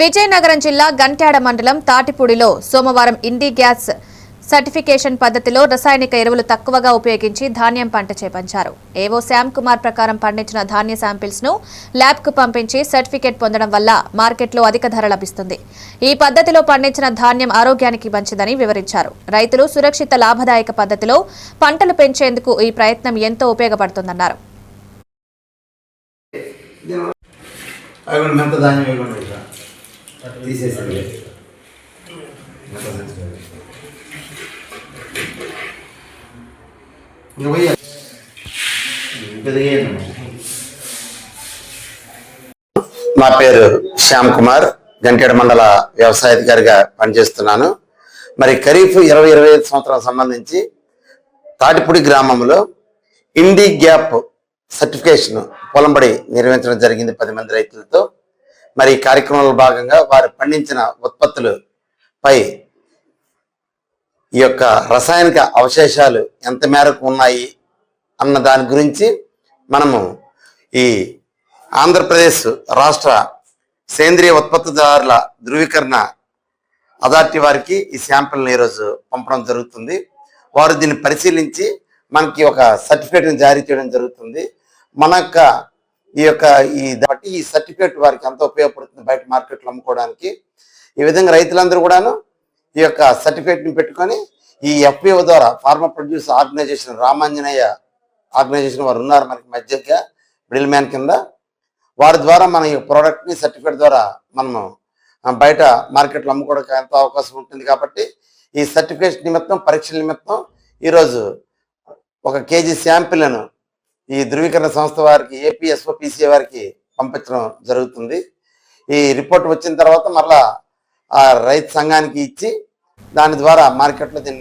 విజయనగరం జిల్లా గంట్యాడ మండలం తాటిపూడిలో సోమవారం ఇండి గ్యాస్ సర్టిఫికేషన్ పద్ధతిలో రసాయనిక ఎరువులు తక్కువగా ఉపయోగించి ధాన్యం పంట చేపంచారు. ఏవో శ్యామ్ కుమార్ ప్రకారం పండించిన ధాన్య శాంపిల్స్ను ల్యాబ్కు పంపించి సర్టిఫికేట్ పొందడం వల్ల మార్కెట్లో అధిక ధర లభిస్తుంది. ఈ పద్ధతిలో పండించిన ధాన్యం ఆరోగ్యానికి మంచిదని వివరించారు. రైతులు సురక్షిత లాభదాయక పద్ధతిలో పంటలు పెంచేందుకు ఈ ప్రయత్నం ఎంతో ఉపయోగపడుతుందన్నారు. తీసేసండి. మెంత నా పేరు శ్యామ్ కుమార్ గంటేడ మండల వ్యవసాయ అధికారిగా పనిచేస్తున్నాను. మరి ఖరీఫ్ ఇరవై ఇరవై ఐదు సంవత్సరాలకు సంబంధించి తాటిపూడి గ్రామంలో ఇండి గ్యాప్ సర్టిఫికేషన్ పొలంబడి నిర్వహించడం జరిగింది పది మంది రైతులతో. మరి ఈ కార్యక్రమంలో భాగంగా వారు పండించిన ఉత్పత్తులు పై ఈ యొక్క రసాయనిక అవశేషాలు ఎంత మేరకు ఉన్నాయి అన్న దాని గురించి మనము ఈ ఆంధ్రప్రదేశ్ రాష్ట్ర సేంద్రియ ఉత్పత్తిదారుల ధృవీకరణ అథారిటీ వారికి ఈ శాంపిల్ని ఈరోజు పంపడం జరుగుతుంది. వారు దీన్ని పరిశీలించి మనకి ఒక సర్టిఫికేట్ని జారీ చేయడం జరుగుతుంది. మన యొక్క ఈ యొక్క ఈ బట్టి ఈ సర్టిఫికేట్ వారికి ఎంతో ఉపయోగపడుతుంది బయట మార్కెట్లో అమ్ముకోవడానికి. ఈ విధంగా రైతులందరూ కూడాను ఈ యొక్క సర్టిఫికేట్ని పెట్టుకొని ఈ ఎఫ్పిఓ ద్వారా farmer produce organisation Ramanjaneya organisation వారు ఉన్నారు మనకి మధ్యగా మిడిల్ మ్యాన్ కింద. వారి ద్వారా మన ఈ ప్రోడక్ట్ని సర్టిఫికేట్ ద్వారా మనము బయట మార్కెట్లో అమ్ముకోవడానికి ఎంతో అవకాశం ఉంటుంది కాబట్టి ఈ సర్టిఫికేషన్ నిమిత్తం పరీక్షల నిమిత్తం ఈరోజు ఒక కేజీ శాంపిల్ను ఈ ధృవీకరణ సంస్థ వారికి ఏపీఎస్ఓపిసిఏ వారికి పంపించడం జరుగుతుంది. ఈ రిపోర్ట్ వచ్చిన తర్వాత మరలా ఆ రైతు సంఘానికి ఇచ్చి దాని ద్వారా మార్కెట్లో దీన్ని